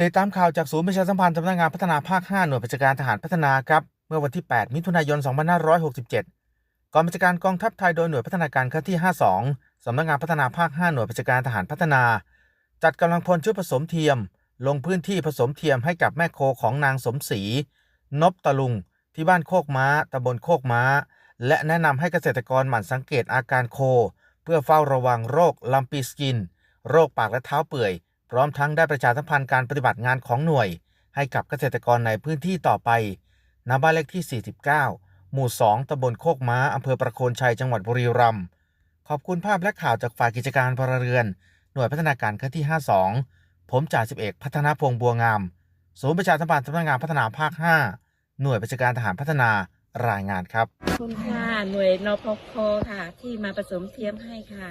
ติดตามข่าวจากศูนย์ประชาสัมพันธ์สำนักงานพัฒนาภาค 5 หน่วยบัญชาการทหารพัฒนาครับ เมื่อวันที่ 8 มิถุนายน 2567 กองบัญชาการกองทัพไทยโดยหน่วยพัฒนาการเคลื่อนที่ 52 สำนักงานพัฒนาภาค 5 หน่วยบัญชาการทหารพัฒนา จัดกำลังพลชุดผสมเทียม ลงพื้นที่ผสมเทียมให้กับแม่โคของนางสมศรี นบตะลุง ที่บ้านโคกม้าตำบลโคกม้า และแนะนำให้เกษตรกรหมั่นสังเกตอาการโค เพื่อเฝ้าระวังโรคลัมปีสกิน โรคปากและเท้าเปื่อย ร้อมทั้งได้ประชาสัมพันธ์การปฏิบัติงานของหน่วย ให้กับเกษตรกรในพื้นที่ต่อไปณบ้านเลขที่ 49 หมู่ 2ตำบลโคกม้าอำเภอประโคนชัยจังหวัดบุรีรัมย์ขอบคุณภาพและข่าวจากฝ่ายกิจการพลเรือน หน่วยพัฒนาการเคลื่อนที่ 52 ผมจ่าสิบเอกพัฒนาพงษ์บัวงาม ศูนย์ประชาสัมพันธ์สำนักงานพัฒนาภาค 5 หน่วยบัญชาการทหารพัฒนารายงานครับ ขอบคุณค่ะ หน่วยนพคค่ะ ที่มาผสมเทียมให้ค่ะ